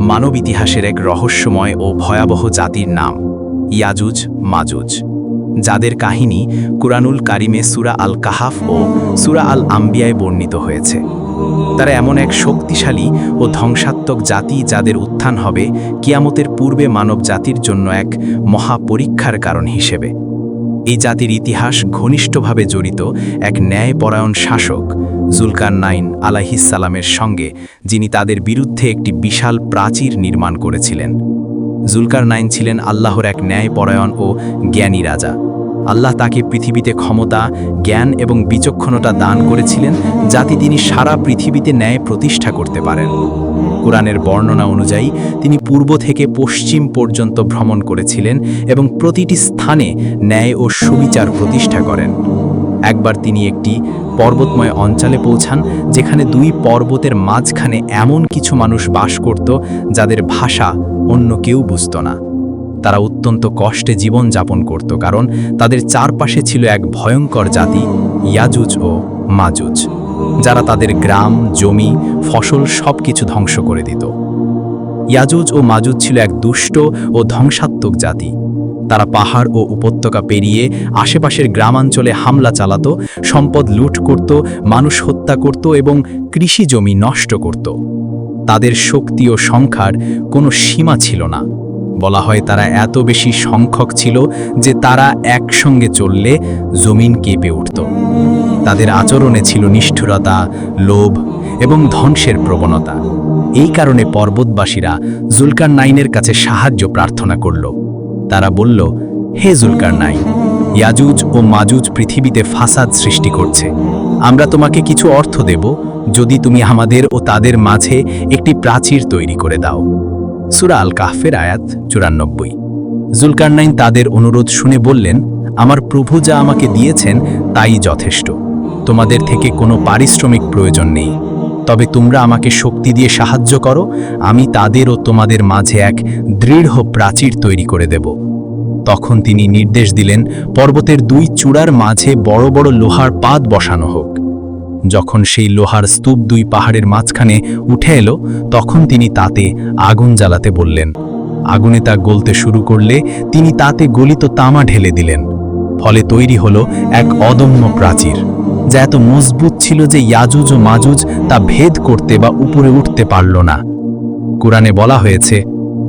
মানব ইতিহাসের এক রহস্যময় ও ভয়াবহ জাতির নাম, ইয়াজুজ, মাজুজ, যাদের কাহিনী কুরআনুল কারিমে সুরা আল কাহাফ ও সুরা আল আম্বিয়ায় বর্ণিত হয়েছে। তারা এমন এক শক্তিশালী ও ধ্বংসাত্মক জাতি যাদের উত্থান হবে কিয়ামতের পূর্বে মানব জাতির জন্য এক মহাপরীক্ষার কারণ হিসেবে। এই জাতির ইতিহাস ঘনিষ্ঠভাবে জড়িত এক ন্যায়পরায়ণ শাসক জুলকার নাইন আলাহিসাল্লামের সঙ্গে, যিনি তাদের বিরুদ্ধে একটি বিশাল প্রাচীর নির্মাণ করেছিলেন। জুলকার নাইন ছিলেন আল্লাহর এক ন্যায়পরায়ণ ও জ্ঞানী রাজা। আল্লাহ তাকে পৃথিবীতে ক্ষমতা, জ্ঞান এবং বিচক্ষণতা দান করেছিলেন, যাতে তিনি সারা পৃথিবীতে ন্যায় প্রতিষ্ঠা করতে পারেন। কোরআনের বর্ণনা অনুযায়ী তিনি পূর্ব থেকে পশ্চিম পর্যন্ত ভ্রমণ করেছিলেন এবং প্রতিটি স্থানে ন্যায় ও সুবিচার প্রতিষ্ঠা করেন। একবার তিনি একটি পর্বতময় অঞ্চলে পৌঁছান, যেখানে দুই পর্বতের মাঝখানে এমন কিছু মানুষ বাস করত যাদের ভাষা অন্য কেউ বুঝত না। তারা অত্যন্ত কষ্টে জীবন যাপন করত, কারণ তাদের চারপাশে ছিল এক ভয়ঙ্কর জাতি, ইয়াজুজ ও মাজুজ। যারা তাদের গ্রাম, জমি, ফসল সব কিছু ধ্বংস করে দিত। ইয়াজুজ ও মাজুজ ছিল এক দুষ্ট ও ধ্বংসাত্মক জাতি। তারা পাহাড় ও উপত্যকা পেরিয়ে আশেপাশের গ্রামাঞ্চলে হামলা চালাত, সম্পদ লুট করত, মানুষ হত্যা করত এবং কৃষি জমি নষ্ট করত। তাদের শক্তি ও সংখ্যার কোনো সীমা ছিল না। বলা হয় তারা এত বেশি সংখ্যক ছিল যে তারা একসঙ্গে চললে জমিন কেঁপে উঠত। তাদের আচরণে ছিল নিষ্ঠুরতা, লোভ এবং ধ্বংসের প্রবণতা। এই কারণে পর্বতবাসীরা জুলকার নাইনের কাছে সাহায্য প্রার্থনা করল। তারা বলল, হে জুলকার নাইন ইয়াজুজ ও মাজুজ পৃথিবীতে ফাসাদ সৃষ্টি করছে। আমরা তোমাকে কিছু অর্থ দেব যদি তুমি আমাদের ও তাদের মাঝে একটি প্রাচীর তৈরি করে দাও। সুরা আল কাহফের আয়াত চুরানব্বই। জুলকারনাইন তাদের অনুরোধ শুনে বললেন, আমার প্রভু যা আমাকে দিয়েছেন তাই যথেষ্ট। তোমাদের থেকে কোনো পারিশ্রমিক প্রয়োজন নেই। তবে তোমরা আমাকে শক্তি দিয়ে সাহায্য করো, আমি তাদের ও তোমাদের মাঝে এক দৃঢ় প্রাচীর তৈরি করে দেব। তখন তিনি নির্দেশ দিলেন, পর্বতের দুই চূড়ার মাঝে বড় বড় লোহার পাত বসানো হোক। যখন সেই লোহার স্তূপ দুই পাহাড়ের মাঝখানে উঠে এলো, তখন তিনি তাতে আগুন জ্বালাতে বললেন। আগুনে তা গলতে শুরু করলে তিনি তাতে গলিত তামা ঢেলে দিলেন। ফলে তৈরি হলো এক অদম্য প্রাচীর। যা এত মজবুত ছিল যে ইয়াজুজ ও মাজুজ তা ভেদ করতে বা উপরে উঠতে পারল না। কোরআনে বলা হয়েছে,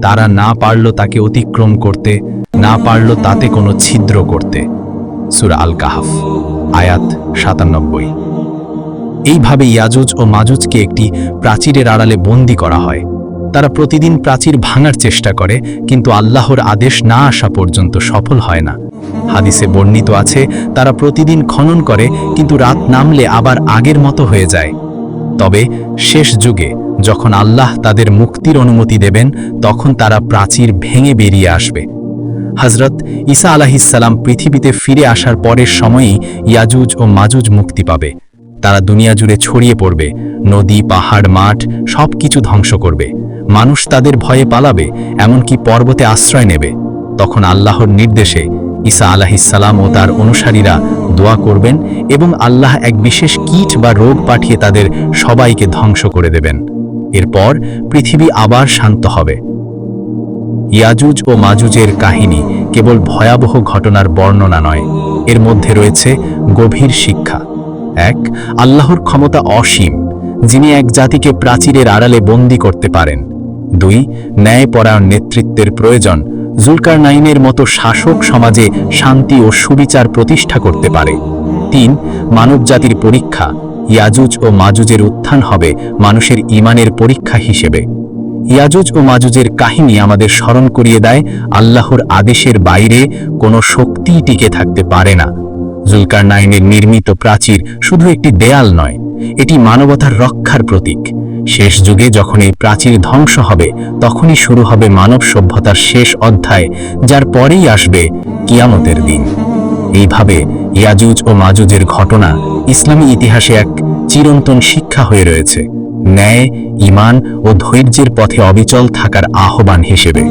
তারা না পারল তাকে অতিক্রম করতে, না পারল তাতে কোনো ছিদ্র করতে। সুরা আল কাহাফ আয়াত সাতানব্বই। এইভাবে ইয়াজুজ ও মাজুজকে একটি প্রাচীরের আড়ালে বন্দি করা হয়। তারা প্রতিদিন প্রাচীর ভাঙার চেষ্টা করে, কিন্তু আল্লাহর আদেশ না আসা পর্যন্ত সফল হয় না। হাদিসে বর্ণিত আছে, তারা প্রতিদিন খনন করে, কিন্তু রাত নামলে আবার আগের মতো হয়ে যায়। তবে শেষ যুগে যখন আল্লাহ তাদের মুক্তির অনুমতি দেবেন, তখন তারা প্রাচীর ভেঙে বেরিয়ে আসবে। হজরত ঈসা আলাহিসাল্লাম পৃথিবীতে ফিরে আসার পরের সময়েই ইয়াজুজ ও মাজুজ মুক্তি পাবে। তারা দুনিয়া জুড়ে ছড়িয়ে পড়বে, নদী, পাহাড়, মাঠ সব কিছু ধ্বংস করবে। মানুষ তাদের ভয়ে পালাবে, এমনকি পর্বতে আশ্রয় নেবে। তখন আল্লাহর নির্দেশে ঈসা আলাহিসাল্লাম ও তার অনুসারীরা দোয়া করবেন এবং আল্লাহ এক বিশেষ কীট বা রোগ পাঠিয়ে তাদের সবাইকে ধ্বংস করে দেবেন। এরপর পৃথিবী আবার শান্ত হবে। ইয়াজুজ ও মাজুজের কাহিনী কেবল ভয়াবহ ঘটনার বর্ণনা নয়, এর মধ্যে রয়েছে গভীর শিক্ষা। এক, আল্লাহর ক্ষমতা অসীম, যিনি এক জাতিকে প্রাচীরের আড়ালে বন্দি করতে পারেন। দুই, ন্যায়পরায়ণ নেতৃত্বের প্রয়োজন জুলকার নাইনের মতো শাসক সমাজে শান্তি ও সুবিচার প্রতিষ্ঠা করতে পারে। তিন, মানবজাতির পরীক্ষা। ইয়াজুজ ও মাজুজের উত্থান হবে মানুষের ইমানের পরীক্ষা হিসেবে। ইয়াজুজ ও মাজুজের কাহিনী আমাদের স্মরণ করিয়ে দেয় আল্লাহর আদেশের বাইরে কোনো শক্তিই টিকে থাকতে পারে না। জুলকার নাইনের নির্মিত প্রাচীর শুধু একটি দেয়াল নয়, এটি মানবতার রক্ষার প্রতীক। শেষ যুগে যখন এই প্রাচীর ধ্বংস হবে, তখনই শুরু হবে মানব সভ্যতার শেষ অধ্যায়, যার পরেই আসবে কিয়ামতের দিন। এইভাবে ইয়াজুজ ও মাজুজের ঘটনা ইসলামী ইতিহাসে এক চিরন্তন শিক্ষা হয়ে রয়েছে। ন্যায় ইমান ও ধৈর্যের পথে অবিচল থাকার আহ্বান হিসেবে।